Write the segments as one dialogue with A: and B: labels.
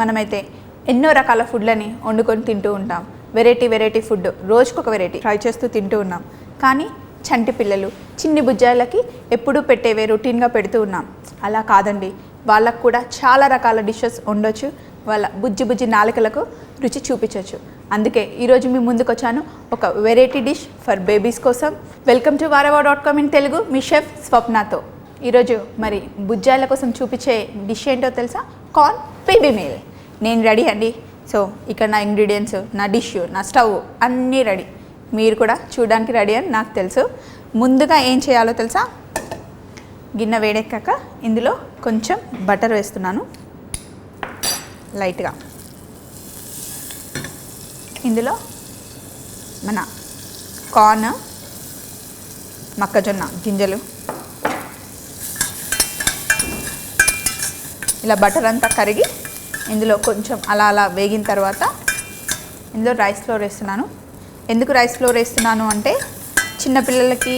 A: మనమైతే ఎన్నో రకాల ఫుడ్లని వండుకొని తింటూ ఉంటాం. వెరైటీ వెరైటీ ఫుడ్ రోజుకొక వెరైటీ ట్రై చేస్తూ తింటూ ఉన్నాం. కానీ చంటి పిల్లలు చిన్ని బుజ్జాయిలకి ఎప్పుడూ పెట్టేవే రొటీన్గా పెడుతూ ఉన్నాం. అలా కాదండి. వాళ్ళకు కూడా చాలా రకాల డిషెస్ ఉండొచ్చు వాళ్ళ బుజ్జి బుజ్జి నాలుకలకు రుచి చూపించవచ్చు అందుకే ఈరోజు మీ ముందుకు వచ్చాను ఒక వెరైటీ డిష్ ఫర్ బేబీస్ కోసం. Welcome to Vahrehvah dot com in Telugu me chef స్వప్నతో. ఈరోజు మరి బుజ్జాయిల కోసం చూపించే డిష్ ఏంటో తెలుసా? కార్న్ బేబీ మీల్ నేను రెడీ అండి. సో ఇక్కడ నా ఇంగ్రీడియంట్స్ నా డిష్ నా స్టవ్ అన్నీ రెడీ. మీరు కూడా చూడడానికి రెడీ అని నాకు తెలుసు. ముందుగా ఏం చేయాలో తెలుసా? గిన్నె వేడెక్కాక ఇందులో కొంచెం బటర్ వేస్తున్నాను. లైట్గా. ఇందులో మన కార్న్ మొక్కజొన్న గింజలు. ఇలా బటర్ అంతా కరిగి ఇందులో కొంచెం అలా అలా వేగిన తర్వాత ఇందులో రైస్ ఫ్లోర్ వేస్తున్నాను. ఎందుకు రైస్ ఫ్లోర్ వేస్తున్నాను అంటే చిన్నపిల్లలకి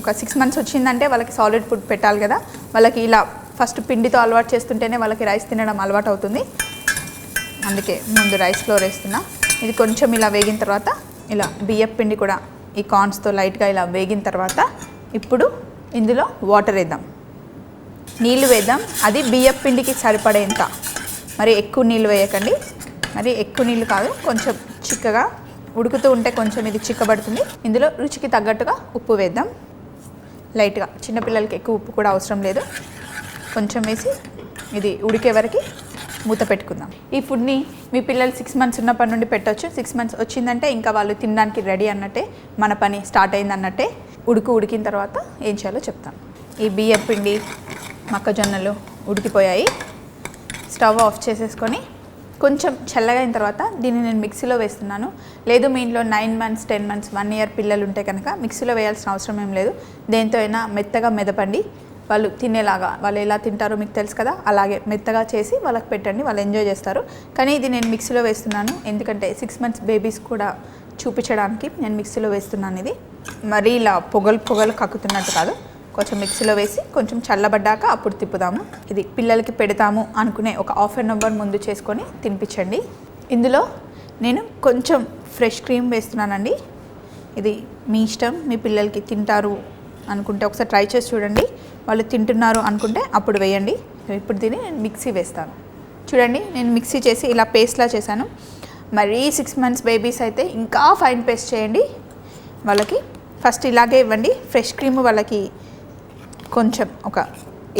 A: ఒక సిక్స్ మంత్స్ వచ్చిందంటే వాళ్ళకి సాలిడ్ ఫుడ్ పెట్టాలి కదా. వాళ్ళకి ఇలా ఫస్ట్ పిండితో అలవాటు చేస్తుంటేనే వాళ్ళకి రైస్ తినడం అలవాటు అవుతుంది. అందుకే ముందు రైస్ ఫ్లోర్ వేస్తున్నా. ఇది కొంచెం ఇలా వేగిన తర్వాత ఇలా బియ్యం పిండి కూడా ఈ కార్న్స్తో లైట్గా ఇలా వేగిన తర్వాత ఇప్పుడు ఇందులో వాటర్ వేద్దాం. నీళ్ళు వేద్దాం. అది బియ్యం పిండికి సరిపడేంత. మరి ఎక్కువ నీళ్ళు వేయకండి. మరి ఎక్కువ నీళ్ళు కాదు కొంచెం చిక్కగా ఉడుకుతూ ఉంటే కొంచెం ఇది చిక్కబడుతుంది. ఇందులో రుచికి తగ్గట్టుగా ఉప్పు వేద్దాం. లైట్గా చిన్నపిల్లలకి ఎక్కువ ఉప్పు కూడా అవసరం లేదు. కొంచెం వేసి ఇది ఉడికే వరకు మూత పెట్టుకుందాం. ఈ ఫుడ్ని మీ పిల్లలు సిక్స్ మంత్స్ ఉన్నప్పటి నుండి పెట్టొచ్చు. సిక్స్ మంత్స్ వచ్చిందంటే ఇంకా వాళ్ళు తినడానికి రెడీ అన్నట్టే మన పని స్టార్ట్ అయింది అన్నట్టే ఉడుకు ఉడికిన తర్వాత ఏం చేయాలో చెప్తాం. ఈ బియ్యం పిండి మొక్కజొన్నలు ఉడికిపోయాయి. స్టవ్ ఆఫ్ చేసేసుకొని కొంచెం చల్లగా అయిన తర్వాత దీన్ని నేను మిక్సీలో వేస్తున్నాను. లేదు మీ ఇంట్లో nine months ten months one year పిల్లలు ఉంటే కనుక మిక్సీలో వేయాల్సిన అవసరం ఏం లేదు. దేంతో అయినా మెత్తగా మెదపండి. వాళ్ళు తినేలాగా వాళ్ళు ఎలా తింటారో మీకు తెలుసు కదా అలాగే మెత్తగా చేసి వాళ్ళకి పెట్టండి వాళ్ళు ఎంజాయ్ చేస్తారు. కానీ ఇది నేను మిక్సీలో వేస్తున్నాను. ఎందుకంటే సిక్స్ మంత్స్ బేబీస్ కూడా చూపించడానికి నేను మిక్సీలో వేస్తున్నాను ఇది. మరీ ఇలా పొగలు పొగలు కక్కుతున్నట్టు కాదు. కొంచెం మిక్సీలో వేసి కొంచెం చల్లబడ్డాక అప్పుడు తిప్పుదాము. ఇది పిల్లలకి పెడతాము అనుకునే ఒక హాఫ్ అన్ అవర్ ముందు చేసుకొని తినిపించండి. ఇందులో నేను కొంచెం ఫ్రెష్ క్రీమ్ వేస్తున్నానండి. ఇది మీ ఇష్టం మీ పిల్లలకి తింటారు అనుకుంటే ఒకసారి ట్రై చేసి చూడండి. వాళ్ళు తింటున్నారు అనుకుంటే అప్పుడు వేయండి. ఇప్పుడు దీన్ని నేను మిక్సీ వేస్తాను. చూడండి నేను మిక్సీ చేసి ఇలా పేస్ట్లా చేశాను. మరీ సిక్స్ మంత్స్ బేబీస్ అయితే ఇంకా ఫైన్ పేస్ట్ చేయండి. వాళ్ళకి ఫస్ట్ ఇలాగే ఇవ్వండి. ఫ్రెష్ క్రీమ్ వాళ్ళకి కొంచెం ఒక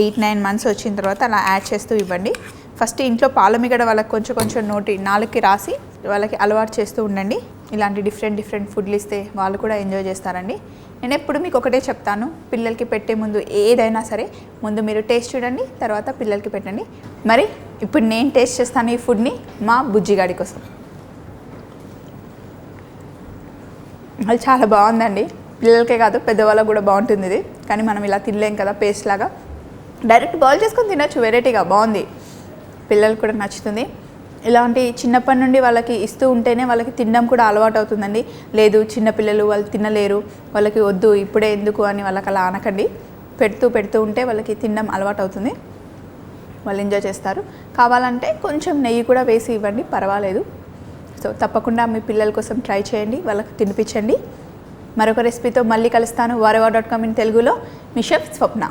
A: ఎయిట్ నైన్ మంత్స్ వచ్చిన తర్వాత అలా యాడ్ చేస్తూ ఇవ్వండి. ఫస్ట్ ఇంట్లో పాలమిగడ వాళ్ళకి కొంచెం కొంచెం నోటి నాలుగుకి రాసి వాళ్ళకి అలవాటు చేస్తూ ఉండండి. ఇలాంటి డిఫరెంట్ డిఫరెంట్ ఫుడ్లు ఇస్తే వాళ్ళు కూడా ఎంజాయ్ చేస్తారండి. నేను ఎప్పుడు మీకు ఒకటే చెప్తాను పిల్లలకి పెట్టే ముందు ఏదైనా సరే ముందు మీరు టేస్ట్ చూడండి తర్వాత పిల్లలకి పెట్టండి. మరి ఇప్పుడు నేను టేస్ట్ చేస్తాను ఈ ఫుడ్ని మా బుజ్జిగాడి కోసం. అది చాలా బాగుందండి. పిల్లలకే కాదు పెద్దవాళ్ళకి కూడా బాగుంటుంది ఇది. కానీ మనం ఇలా తినలేం కదా పేస్ట్ లాగా. డైరెక్ట్ బాయిల్ చేసుకొని తినొచ్చు వెరైటీగా బాగుంది. పిల్లలకు కూడా నచ్చుతుంది. ఇలాంటి చిన్నప్పటి నుండి వాళ్ళకి ఇస్తూ ఉంటేనే వాళ్ళకి తినడం కూడా అలవాటు అవుతుందండి. లేదు చిన్నపిల్లలు వాళ్ళు తినలేరు వాళ్ళకి వద్దు ఇప్పుడే ఎందుకు అని వాళ్ళకి అలా అనకండి. పెడుతూ పెడుతూ ఉంటే వాళ్ళకి తినడం అలవాటు అవుతుంది. వాళ్ళు ఎంజాయ్ చేస్తారు. కావాలంటే కొంచెం నెయ్యి కూడా వేసి ఇవ్వండి పర్వాలేదు. సో తప్పకుండా మీ పిల్లల కోసం ట్రై చేయండి వాళ్ళకి తినిపించండి. మరొక రెసిపీతో మళ్ళీ కలుస్తాను. వారవా డాట్ కామ్ ఇన్ తెలుగులో. మీ షెఫ్ స్వప్న.